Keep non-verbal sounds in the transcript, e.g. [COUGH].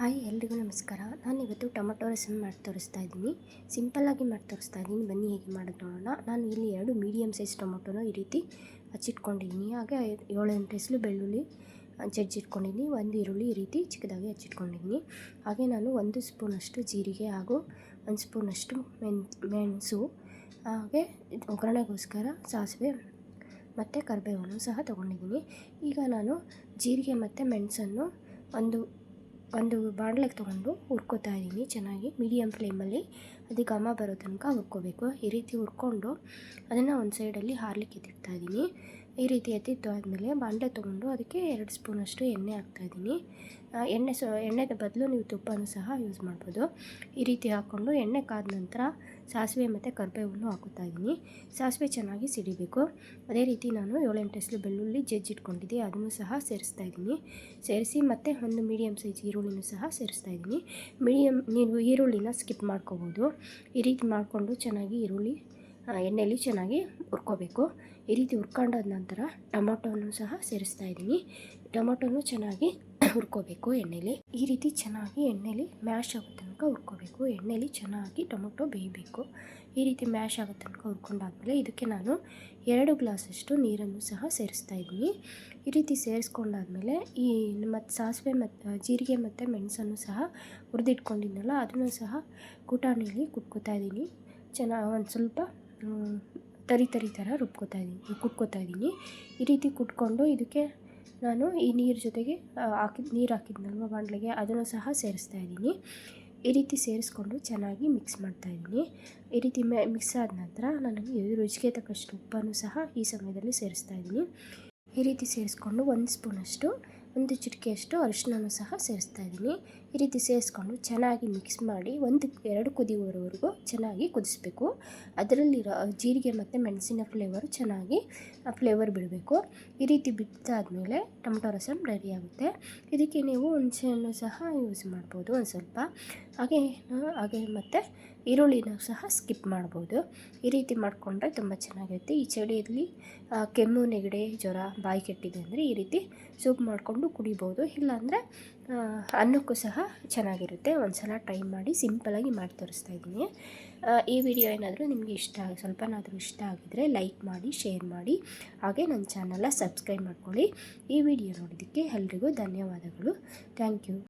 Hi ಎಲ್ರಿಗೂ ನಮಸ್ಕಾರ. ನಾನು ಇವತ್ತು ಟೊಮೊಟೊ ರಸಮ್ ಮಾಡಿ ತೋರಿಸ್ತಾ ಇದ್ದೀನಿ. ಸಿಂಪಲ್ಲಾಗಿ ಮಾಡಿ ತೋರಿಸ್ತಾ ಇದ್ದೀನಿ. ಬನ್ನಿ ಹೇಗೆ ಮಾಡೋದು ನೋಡೋಣ. ನಾನು ಇಲ್ಲಿ ಎರಡು ಮೀಡಿಯಮ್ ಸೈಜ್ ಟೊಮೊಟೊನ ಈ ರೀತಿ ಹಚ್ಚಿಟ್ಕೊಂಡಿದ್ದೀನಿ. ಹಾಗೆ ಏಳೆಂಟು ಹೆಸರು ಬೆಳ್ಳುಳ್ಳಿ ಜಜ್ಜಿಟ್ಕೊಂಡಿದ್ದೀನಿ ಒಂದು ಈರುಳ್ಳಿ ಈ ರೀತಿ ಚಿಕ್ಕದಾಗಿ ಹಚ್ಚಿಟ್ಕೊಂಡಿದ್ದೀನಿ. ಹಾಗೆ ನಾನು ಒಂದು ಸ್ಪೂನಷ್ಟು ಜೀರಿಗೆ ಹಾಗೂ ಒಂದು ಸ್ಪೂನಷ್ಟು ಮೆಣ್ ಮೆಣಸು ಹಾಗೆ ಒಗ್ಗರಣೆಗೋಸ್ಕರ ಸಾಸಿವೆ ಮತ್ತು ಕರಿಬೇವನ್ನು ಸಹ ತೊಗೊಂಡಿದ್ದೀನಿ. ಈಗ ನಾನು ಜೀರಿಗೆ ಮತ್ತು ಮೆಣಸನ್ನು ಒಂದು ಒಂದು ಬಾಣಲೆಗೆ ತೊಗೊಂಡು ಹುರ್ಕೊತಾ ಇದ್ದೀನಿ. ಚೆನ್ನಾಗಿ ಮೀಡಿಯಮ್ ಫ್ಲೇಮಲ್ಲಿ ಅದು ಘಮ ಬರೋ ತನಕ ಹುರ್ಕೋಬೇಕು. ಈ ರೀತಿ ಹುರ್ಕೊಂಡು ಅದನ್ನು ಒಂದು ಸೈಡಲ್ಲಿ ಹಾರ್ಲಿಕ್ಕೆ ಎತ್ತಿಡ್ತಾ ಇದ್ದೀನಿ. ಈ ರೀತಿ ಎತ್ತಿತ್ತು ಆದಮೇಲೆ ಬಾಣಲೆ ತೊಗೊಂಡು ಅದಕ್ಕೆ ಎರಡು ಸ್ಪೂನಷ್ಟು ಎಣ್ಣೆ ಹಾಕ್ತಾಯಿದ್ದೀನಿ. ಎಣ್ಣೆ ಸೊ, ಎಣ್ಣೆದ ಬದಲು ನೀವು ತುಪ್ಪನೂ ಸಹ ಯೂಸ್ ಮಾಡ್ಬೋದು. ಈ ರೀತಿ ಹಾಕ್ಕೊಂಡು ಎಣ್ಣೆ ಕಾದ ನಂತರ ಸಾಸಿವೆ ಮತ್ತು ಕರಿಬೇವನ್ನು ಹಾಕುತ್ತಾ ಇದ್ದೀನಿ ಸಾಸಿವೆ ಚೆನ್ನಾಗಿ ಸಿಡಿಬೇಕು. ಅದೇ ರೀತಿ ನಾನು ಏಳೆಂಟು ಹೆಸರು ಬೆಳ್ಳುಳ್ಳಿ ಜಜ್ಜಿಟ್ಕೊಂಡಿದ್ದೆ ಅದನ್ನು ಸಹ ಸೇರಿಸ್ತಾ ಇದ್ದೀನಿ ಸೇರಿಸಿ ಮತ್ತು ಒಂದು ಮೀಡಿಯಮ್ ಸೈಜ್ ಈರುಳ್ಳಿನೂ ಸಹ ಸೇರಿಸ್ತಾ ಇದ್ದೀನಿ ಮೀಡಿಯಮ್ ನೀವು ಈರುಳ್ಳಿನ ಸ್ಕಿಪ್ ಮಾಡ್ಕೋಬೋದು. ಈ ರೀತಿ ಮಾಡಿಕೊಂಡು ಚೆನ್ನಾಗಿ ಈರುಳ್ಳಿ ಎಣ್ಣೆಯಲ್ಲಿ ಚೆನ್ನಾಗಿ ಹುರ್ಕೋಬೇಕು. ಈ ರೀತಿ ಹುರ್ಕೊಂಡಾದ ನಂತರ ಟೊಮೊಟೊನು ಸಹ ಸೇರಿಸ್ತಾ ಇದ್ದೀನಿ. ಟೊಮೊಟೊನು ಚೆನ್ನಾಗಿ [CLEARS THROAT] ಹುರ್ಕೋಬೇಕು ಎಣ್ಣೆಲಿ. ಈ ರೀತಿ ಚೆನ್ನಾಗಿ ಎಣ್ಣೆಲಿ ಮ್ಯಾಶ್ ಆಗೋ ತನಕ ಹುರ್ಕೋಬೇಕು. ಎಣ್ಣೆಲಿ ಚೆನ್ನಾಗಿ ಟೊಮೊಟೊ ಬೇಯಬೇಕು. ಈ ರೀತಿ ಮ್ಯಾಶ್ ಆಗೋ ತನಕ ಹುರ್ಕೊಂಡಾದಮೇಲೆ ಇದಕ್ಕೆ ನಾನು ಎರಡು ಗ್ಲಾಸಷ್ಟು ನೀರನ್ನು ಸಹ ಸೇರಿಸ್ತಾ ಇದ್ದೀನಿ. ಈ ರೀತಿ ಸೇರಿಸ್ಕೊಂಡಾದಮೇಲೆ ಈ ಮತ್ತು ಸಾಸಿವೆ ಮತ್ತು ಜೀರಿಗೆ ಮತ್ತು ಮೆಣಸನ್ನು ಸಹ ಹುರಿದಿಟ್ಕೊಂಡಿದ್ನಲ್ಲ, ಅದನ್ನು ಸಹ ಕುಟಾಣಿಯಲ್ಲಿ ಕುಟ್ಕೋತಾ ಇದ್ದೀನಿ. ಚೆನ್ನಾಗಿ ಒಂದು ಸ್ವಲ್ಪ ತರಿ ತರಿ ಥರ ರುಬ್ಕೋತಾ ಇದ್ದೀನಿ ಕುಟ್ಕೋತಾ ಇದ್ದೀನಿ ಈ ರೀತಿ ಕುಟ್ಕೊಂಡು ಇದಕ್ಕೆ ನಾನು ಈ ನೀರು ಜೊತೆಗೆ ಹಾಕಿದ, ನೀರು ಹಾಕಿದ್ನಲ್ವ ಬಾಂಡ್ಲಿಗೆ ಅದನ್ನು ಸಹ ಸೇರಿಸ್ತಾ ಇದ್ದೀನಿ ಈ ರೀತಿ ಸೇರಿಸ್ಕೊಂಡು ಚೆನ್ನಾಗಿ ಮಿಕ್ಸ್ ಮಾಡ್ತಾ ಇದ್ದೀನಿ ಈ ರೀತಿ ಮಿಕ್ಸ್ ಆದ ನಂತರ ನನಗೆ ರುಚಿಗೆ ತಕ್ಕಷ್ಟು ಉಪ್ಪನ್ನು ಸಹ ಈ ಸಮಯದಲ್ಲಿ ಸೇರಿಸ್ತಾ ಇದ್ದೀನಿ ಈ ರೀತಿ ಸೇರಿಸ್ಕೊಂಡು ಒಂದು ಸ್ಪೂನಷ್ಟು ಒಂದು ಚಿಟಿಕೆಯಷ್ಟು ಅರಿಶಿನೂ ಸಹ ಸೇರಿಸ್ತಾ ಇದ್ದೀನಿ. ಈ ರೀತಿ ಸೇರಿಸ್ಕೊಂಡು ಚೆನ್ನಾಗಿ ಮಿಕ್ಸ್ ಮಾಡಿ ಒಂದು, ಎರಡು ಕುದಿಯುವವರೆಗೂ ಚೆನ್ನಾಗಿ ಕುದಿಸ್ಬೇಕು. ಅದರಲ್ಲಿರೋ ಜೀರಿಗೆ ಮತ್ತು ಮೆಣಸಿನ ಫ್ಲೇವರು ಚೆನ್ನಾಗಿ ಫ್ಲೇವರ್ ಬಿಡಬೇಕು. ಈ ರೀತಿ ಬಿದ್ದಾದಮೇಲೆ ಟೊಮೊಟೊ ರಸಮ್ ರೆಡಿ ಆಗುತ್ತೆ. ಇದಕ್ಕೆ ನೀವು ಹುಣಸೆಹಣ್ಣು ಸಹ ಯೂಸ್ ಮಾಡ್ಬೋದು ಒಂದು ಸ್ವಲ್ಪ. ಹಾಗೆ ಹಾಗೆ ಮತ್ತು ಈರುಳ್ಳಿನ ಸಹ ಸ್ಕಿಪ್ ಮಾಡ್ಬೋದು. ಈ ರೀತಿ ಮಾಡಿಕೊಂಡ್ರೆ ತುಂಬ ಚೆನ್ನಾಗಿರುತ್ತೆ. ಈ ಚಳಿಯಲ್ಲಿ ಕೆಮ್ಮು, ನೆಗಡಿ, ಜ್ವರ, ಬಾಯಿ ಕೆಟ್ಟಿದೆ ಅಂದರೆ ಈ ರೀತಿ ಸೂಪ್ ಮಾಡಿಕೊಂಡು ಕುಡಿಬೋದು. ಇಲ್ಲಾಂದರೆ ಅನ್ನಕ್ಕೂ ಸಹ ಚೆನ್ನಾಗಿರುತ್ತೆ. ಒಂದು ಸಲ ಟ್ರೈ ಮಾಡಿ ಸಿಂಪಲಾಗಿ ಮಾಡಿ ತೋರಿಸ್ತಾ ಇದ್ದೀನಿ. ಈ ವಿಡಿಯೋ ಏನಾದರೂ ನಿಮಗೆ ಇಷ್ಟ ಸ್ವಲ್ಪನಾದರೂ ಇಷ್ಟ ಆಗಿದರೆ ಲೈಕ್ ಮಾಡಿ, ಶೇರ್ ಮಾಡಿ. ಹಾಗೆ ನನ್ನ ಚಾನಲ್ನ ಸಬ್ಸ್ಕ್ರೈಬ್ ಮಾಡ್ಕೊಳ್ಳಿ. ಈ ವಿಡಿಯೋ ನೋಡಿದ್ದಕ್ಕೆ ಎಲ್ರಿಗೂ ಧನ್ಯವಾದಗಳು. Thank you.